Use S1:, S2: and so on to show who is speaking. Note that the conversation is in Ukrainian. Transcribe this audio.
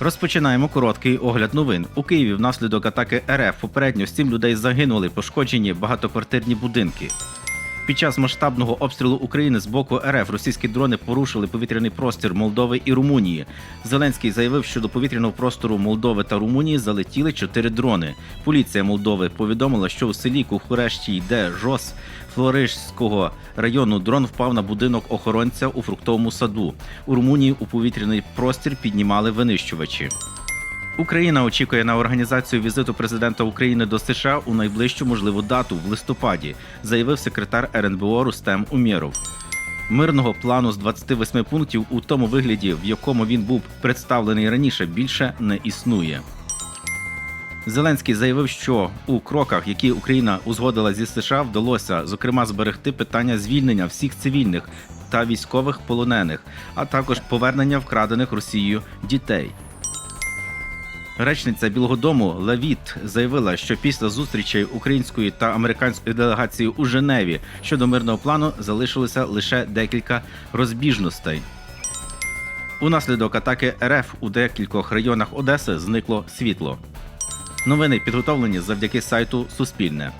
S1: Розпочинаємо короткий огляд новин. У Києві внаслідок атаки РФ попередньо сім людей загинули, пошкоджені багатоквартирні будинки. Під час масштабного обстрілу України з боку РФ російські дрони порушили повітряний простір Молдови і Румунії. Зеленський заявив, що до повітряного простору Молдови та Румунії залетіли чотири дрони. Поліція Молдови повідомила, що у селі Кухурешті йде Жос Флорижського району дрон впав на будинок охоронця у фруктовому саду. У Румунії у повітряний простір піднімали винищувачі. Україна очікує на організацію візиту президента України до США у найближчу можливу дату в листопаді, заявив секретар РНБО Рустем Умєров. Мирного плану з 28 пунктів у тому вигляді, в якому він був представлений раніше, більше не існує. Зеленський заявив, що у кроках, які Україна узгодила зі США, вдалося зокрема зберегти питання звільнення всіх цивільних та військових полонених, а також повернення вкрадених Росією дітей. Речниця Білого Дому Лавіт заявила, що після зустрічей української та американської делегації у Женеві щодо мирного плану залишилося лише декілька розбіжностей. Унаслідок атаки РФ у декількох районах Одеси зникло світло. Новини підготовлені завдяки сайту Суспільне.